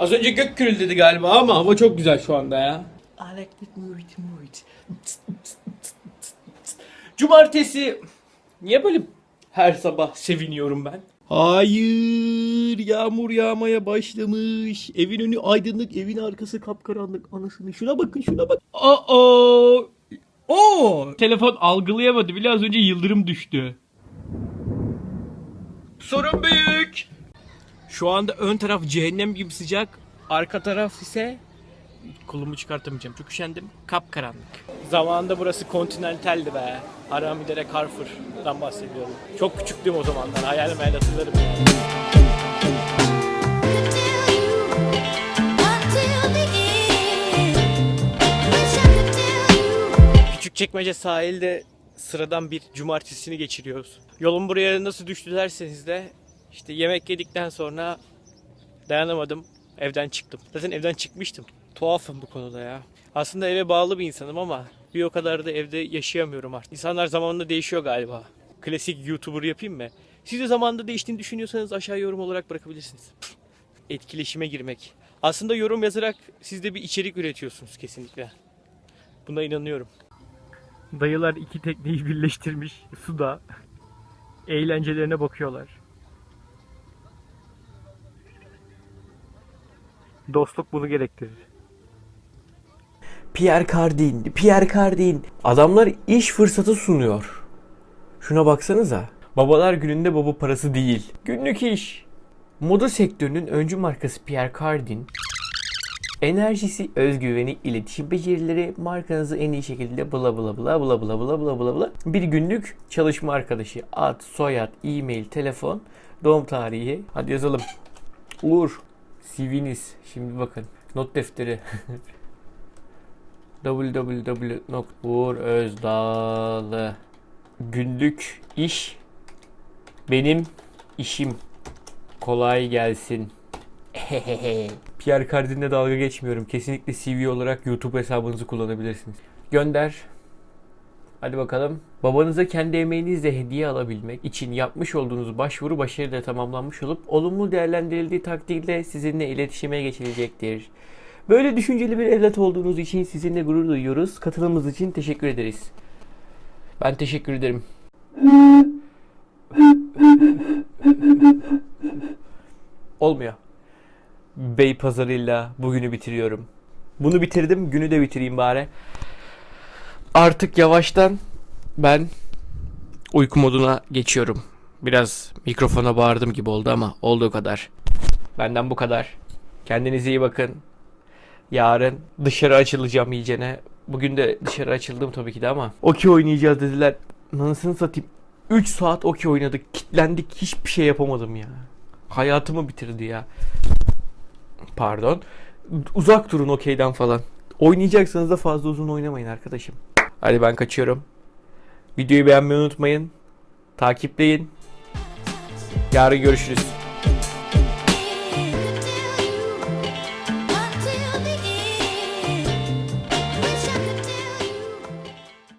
Az önce gök gürüldedi galiba ama hava çok güzel şu anda ya. I like it, move it. Cumartesi niye böyle her sabah seviniyorum ben? Hayır, yağmur yağmaya başlamış. Evin önü aydınlık, evin arkası kapkaranlık. Anasını şuna bakın, şuna bak. Aa! Oo! Telefon algılayamadı bile az önce yıldırım düştü. Sorun büyük. Şu anda ön taraf cehennem gibi sıcak. Arka taraf ise kolumu çıkartamayacağım. Çok üşendim. Kapkaranlık. Zamanında burası Continental'di be. Aramidere Carrefour'dan bahsediyorum. Çok küçüktüm o zamanlar. Hayalim hayal hatırlarım. Küçükçekmece sahilde sıradan bir cumartesini geçiriyoruz. Yolun buraya nasıl düştü derseniz de işte yemek yedikten sonra dayanamadım. Evden çıktım. Zaten evden çıkmıştım. Tuhafım bu konuda ya. Aslında eve bağlı bir insanım ama bir o kadar da evde yaşayamıyorum artık. İnsanlar zamanla değişiyor galiba. Klasik YouTuber yapayım mı? Siz de zamanında değiştiğini düşünüyorsanız aşağı yorum olarak bırakabilirsiniz. Etkileşime girmek. Aslında yorum yazarak siz de bir içerik üretiyorsunuz kesinlikle. Buna inanıyorum. Dayılar iki tekneyi birleştirmiş suda. Eğlencelerine bakıyorlar. Dostluk bunu gerektirir. Pierre Cardin, Pierre Cardin. Adamlar iş fırsatı sunuyor. Şuna baksanıza. Babalar gününde baba parası değil. Günlük iş. Moda sektörünün öncü markası Pierre Cardin. Enerjisi, özgüveni, iletişim becerileri markanızı en iyi şekilde bla bla bla bla bla bla bla bla bla bir günlük çalışma arkadaşı, ad, soyad, e-mail, telefon, doğum tarihi. Hadi yazalım. Uğur, CV'niz. Şimdi bakın. Not defteri. www.uğurözdağlı Günlük iş benim işim. Kolay gelsin. Pierre Cardin'le dalga geçmiyorum. Kesinlikle CV olarak YouTube hesabınızı kullanabilirsiniz. Gönder. Hadi bakalım. Babanıza kendi emeğinizle hediye alabilmek için yapmış olduğunuz başvuru başarıyla tamamlanmış olup olumlu değerlendirildiği takdirde sizinle iletişime geçilecektir. Böyle düşünceli bir evlat olduğunuz için sizinle gurur duyuyoruz. Katılımınız için teşekkür ederiz. Ben teşekkür ederim. Olmuyor. Bey pazarıyla bugünü bitiriyorum. Bunu bitirdim, günü de bitireyim bari. Artık yavaştan ben uyku moduna geçiyorum. Biraz mikrofona bağırdım gibi oldu ama olduğu kadar. Benden bu kadar. Kendinize iyi bakın. Yarın dışarı açılacağım iyicene. Bugün de dışarı açıldım tabii ki de ama. Okey oynayacağız dediler. Nasıl satayım. 3 saat okey oynadık. Kitlendik. Hiçbir şey yapamadım ya. Hayatımı bitirdi ya. Pardon. Uzak durun okeyden falan. Oynayacaksanız da fazla uzun oynamayın arkadaşım. Hadi ben kaçıyorum. Videoyu beğenmeyi unutmayın. Takipleyin. Yarın görüşürüz.